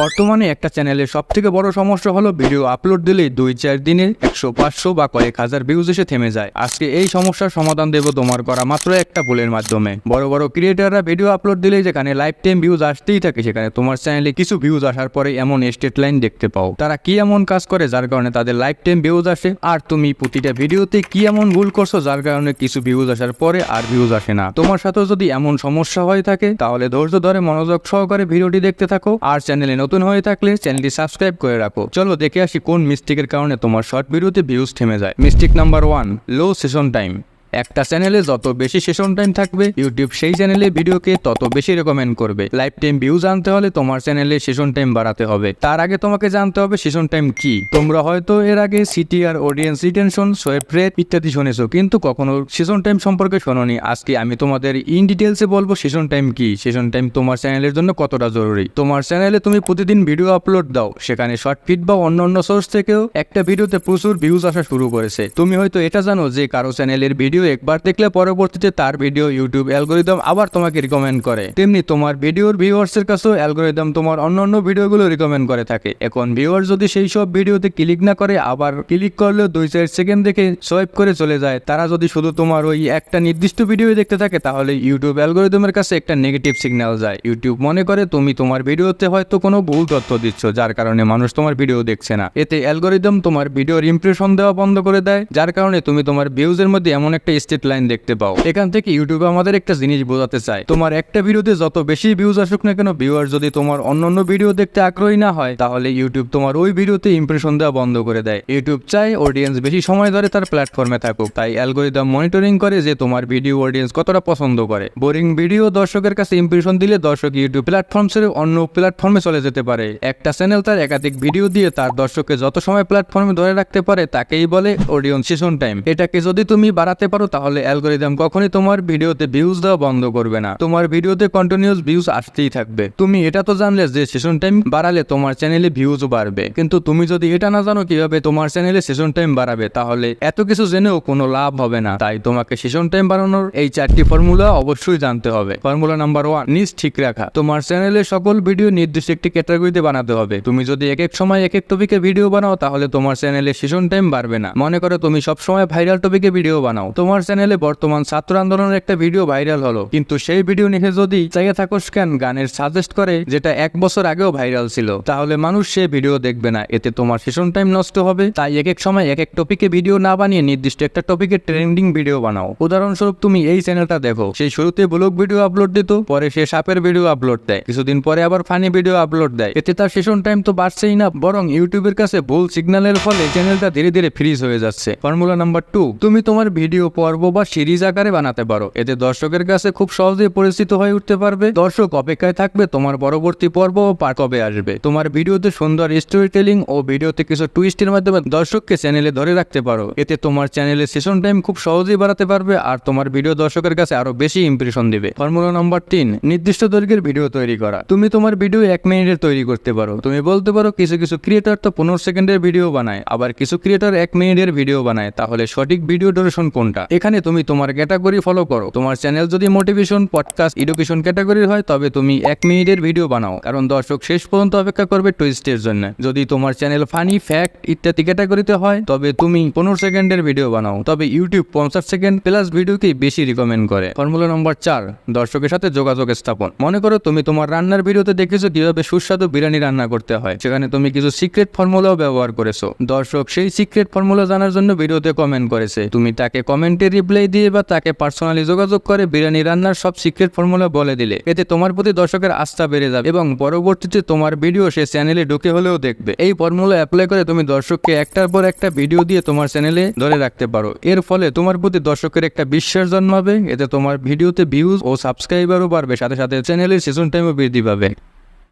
বর্তমানে একটা চ্যানেলের সব থেকে বড় সমস্যা হলো ভিডিও আপলোড দিলেই দুই চার দিনে একশো, পাঁচশো বা কয়েক হাজার ভিউজ এসে থেমে যায়। আজকে এই সমস্যার সমাধান দেবো তোমার করা মাত্র একটা ভুলের মাধ্যমে। বড় বড় ক্রিয়েটাররা ভিডিও আপলোড দিলেই যেখানে লাইফ টাইম ভিউজ আসতেই থাকে, সেখানে তোমার চ্যানেলে কিছু ভিউজ আসার পরে এমন স্টেট লাইন দেখতে পাও। তারা কি এমন কাজ করে যার কারণে তাদের লাইফ টাইম ভিউজ আসে? আর তুমি প্রতিটা ভিডিওতে কি এমন ভুল করছ যার কারণে কিছু ভিউজ আসার পরে আর ভিউজ আসে না? তোমার সাথেও যদি এমন সমস্যা হয়ে থাকে, তাহলে ধৈর্য ধরে মনোযোগ সহকারে ভিডিওটি দেখতে থাকো। আর চ্যানেলে নতুন হয়ে থাকলে চ্যানেলটি সাবস্ক্রাইব করে রাখো। চলো দেখে আসি কোন মিস্টেকের কারণে তোমার শর্ট ভিডিওতে ভিউজ থেমে যায়। Mistake number one low session time একটা চ্যানেলে যত বেশি সেশন টাইম থাকবে ইউটিউব সেই চ্যানেলে ভিডিওকে তত বেশি রেকমেন্ড করবে। লাইফ টাইম ভিউজ আনতে হলে তোমার চ্যানেলে সেশন টাইম বাড়াতে হবে। তার আগে তোমাকে জানতে হবে সেশন টাইম কি? তোমরা হয়তো এর আগে C T R audience retention সোয়েব রেট ইত্যাদি শুনেছো, কিন্তু কখনো সেশন টাইম সম্পর্কে শোনোনি। আজকে আমি তোমাদের ইন ডিটেলসে বলব সেশন টাইম কি। সেশন টাইম তোমার চ্যানেলের জন্য কতটা জরুরি? তোমার চ্যানেলে তুমি প্রতিদিন ভিডিও আপলোড দাও। সেখানে শর্ট ফিট বা অন্য অন্য সোর্স থেকেও একটা ভিডিওতে প্রচুর ভিউজ আসা শুরু করেছে। তুমি হয়তো এটা জানো যে কারও চ্যানেলের ভিডিও একবার দেখলে পরবর্তীতে তার ভিডিও ইউটিউব অ্যালগোরিদম আবার তোমাকে রিকমেন্ড করে। তেমনি তোমার ভিডিওর ভিউয়ার্সের কাছেও অ্যালগোরিদম তোমার অন্যান্য ভিডিওগুলো রিকমেন্ড করে থাকে। এখন ভিউয়ার যদি সেই সব ভিডিওতে ক্লিক না করে, আবার ক্লিক করলেও দুই চার সেকেন্ড দেখে সোয়াইপ করে চলে যায়। তারা যদি শুধু তোমার ওই একটা নির্দিষ্ট ভিডিও দেখতে থাকে, তাহলে ইউটিউব অ্যালগোরিদমের কাছে একটা নেগেটিভ সিগন্যাল যায়। ইউটিউব মনে করে, তুমি তোমার ভিডিওতে হয়তো কোনো ভুল তথ্য দিচ্ছ, যার কারণে মানুষ তোমার ভিডিও দেখছে না। এতে অ্যালগোরিদম তোমার ভিডিওর ইমপ্রেশন দেওয়া বন্ধ করে দেয়, যার কারণে তুমি তোমার ভিউজের মধ্যে এমন একটা স্টেট লাইন দেখতে পাও। এখান থেকে ইউটিউবে আমাদের একটা জিনিস বোঝাতে চায়। তোমার একটা ভিডিওতে যত বেশি ভিউজ আসুক না কেন ভিউয়ার যদি তোমার অন্যান্য ভিডিও দেখতে আগ্রহী না হয়, তাহলে ইউটিউব তোমার ওই ভিডিওতে ইমপ্রেশন দেওয়া বন্ধ করে দেয়। ইউটিউব চায় অডিয়েন্স বেশি সময় ধরে তার প্ল্যাটফর্মে থাকুক। তাই অ্যালগোরিদম মনিটরিং করে যে তোমার ভিডিও অডিয়েন্স কতটা পছন্দ করে। বোরিং ভিডিও দর্শকের কাছে ইমপ্রেশন দিলে দর্শক ইউটিউব প্ল্যাটফর্ম ছেড়ে অন্য প্ল্যাটফর্মে চলে যেতে পারে। একটা চ্যানেল তার একাধিক ভিডিও দিয়ে তার দর্শককে যত সময় প্ল্যাটফর্মে ধরে রাখতে পারে, তাকেই বলে অডিয়েন্স সেশন টাইম এটাকে যদি তুমি বাড়াতে পারো তাহলে অ্যালগোরিদম কখনই তোমার ভিডিওতে ভিউজ দেওয়া বন্ধ করবে না। তোমার ভিডিওতে কন্টিনিউস ভিউজ আসতেই থাকবে। তুমি এটা তো জানলে যে সেশন টাইম বাড়ালে তোমার চ্যানেলে ভিউজ বাড়বে। কিন্তু তুমি যদি এটা না জানো কীভাবে তোমার চ্যানেলে সেশন টাইম বাড়াবে, তাহলে এত কিছু জেনেও কোনো লাভ হবে না। তাই তোমাকে সেশন টাইম বাড়ানোর এই চারটি ফর্মুলা অবশ্যই জানতে হবে। ফর্মুলা নাম্বার ওয়ান নিজ ঠিক রাখা। তোমার চ্যানেলে সকল ভিডিও নির্দিষ্ট একটি ক্যাটাগরিতে বানাতে হবে। তুমি যদি এক এক সময় এক এক টপিকে ভিডিও বানাও, তাহলে তোমার চ্যানেলে সেশন টাইম বাড়বে না। মনে করো তুমি সব সময় ভাইরাল টপিকে ভিডিও বানাও। তোমার চ্যানেলে বর্তমান ছাত্র আন্দোলনের একটা ভিডিও ভাইরাল হলো। কিন্তু সেই ভিডিও নিয়ে যদি চাইয়ে থাকো স্ক্যান গানের সাজেস্ট করে, যেটা এক বছর আগেও ভাইরাল ছিল, তাহলে মানুষ সে ভিডিও দেখবে না। এতে তোমার সেশন টাইম নষ্ট হবে। তাই এক এক সময় এক এক টপিকে ভিডিও না বানিয়ে নির্দিষ্ট একটা টপিকে ট্রেন্ডিং ভিডিও বানাও। উদাহরণস্বরূপ তুমি এই চ্যানেলটা দেখো। সেই শুরুতে ব্লগ ভিডিও আপলোড দিত, পরে সে সাপের ভিডিও আপলোড দেয়। কিছুদিন পরে আবার ফানি ভিডিও আপলোড দেয়। এতে তার সেশন টাইম তো বাড়ছেই না, বরং ইউটিউবের কাছে ভুল সিগন্যালের ফলে চ্যানেলটা ধীরে ধীরে ফ্রিজ হয়ে যাচ্ছে। ফর্মুলা নাম্বার টু তুমি তোমার ভিডিও পর্ব বা সিরিজ আকারে বানাতে পারো। এতে দর্শকের কাছে খুব সহজেই পরিচিত হয়ে উঠতে পারবে। দর্শক অপেক্ষায় থাকবে তোমার পরবর্তী পর্ব ও পার কবে আসবে। তোমার ভিডিওতে সুন্দর স্টোরি টেলিং ও ভিডিওতে কিছু টুইস্টের মাধ্যমে দর্শককে চ্যানেলে ধরে রাখতে পারো। এতে তোমার চ্যানেলের সেশন টাইম খুব সহজেই বাড়াতে পারবে আর তোমার ভিডিও দর্শকের কাছে আরও বেশি ইমপ্রেশন দিবে। ফর্মুলা নম্বর তিন, নির্দিষ্ট দৈর্ঘ্যের ভিডিও তৈরি করা। তুমি তোমার ভিডিও এক মিনিটের তৈরি করতে পারো। তুমি বলতে পারো কিছু কিছু ক্রিয়েটর তো পনেরো সেকেন্ডের ভিডিও বানায়, আবার কিছু ক্রিয়েটর এক মিনিটের ভিডিও বানায়। তাহলে সঠিক ভিডিও ডিউরেশন কোনটা? এখানে তুমি তোমার ক্যাটাগরি ফলো করো। তোমার চ্যানেল যদি মোটিভেশন পডকাস্ট এডুকেশন ক্যাটাগরির হয়, তবে তুমি এক মিনিটের ভিডিও বানাও। কারণ দর্শক শেষ পর্যন্ত অপেক্ষা করবে টুইস্টের জন্য। যদি তোমার চ্যানেল ফানি ফ্যাক্ট ইত্যাদি ক্যাটাগরিতে হয়, তবে তুমি পনেরো সেকেন্ডের ভিডিও বানাও। তবে ইউটিউব পঞ্চাশ সেকেন্ড প্লাস ভিডিওকেই বেশি রিকমেন্ড করে। ফর্মুলা নম্বর চার, দর্শকের সাথে যোগাযোগ স্থাপন। মনে করো তুমি তোমার রান্নার ভিডিওতে দেখেছ কীভাবে সুস্বাদু বিরিয়ানি রান্না করতে হয়। সেখানে তুমি কিছু সিক্রেট ফর্মুলাও ব্যবহার করেছ। দর্শক সেই সিক্রেট ফর্মুলা জানার জন্য ভিডিওতে কমেন্ট করেছে। তুমি তাকে কমেন্টে রিপ্লাই দিয়ে বা তাকে পার্সোনালি যোগাযোগ করে বিরিয়ানি রান্নার সব সিক্রেট ফর্মুলা বলে দিলে। এতে তোমার প্রতি দর্শকের আস্থা বেড়ে যাবে এবং পরবর্তীতে তোমার ভিডিও সে চ্যানেলে ঢুকে হলেও দেখবে। এই ফর্মুলা অ্যাপ্লাই করে তুমি দর্শককে একটার পর একটা ভিডিও দিয়ে তোমার চ্যানেলে ধরে রাখতে পারো। এর ফলে তোমার প্রতি দর্শকের একটা বিশ্বাস জন্মাবে, এতে তোমার ভিডিওতে ভিউজ ও সাবস্ক্রাইবারও বাড়বে, সাথে সাথে চ্যানেলের সেশন টাইমও বৃদ্ধি পাবে।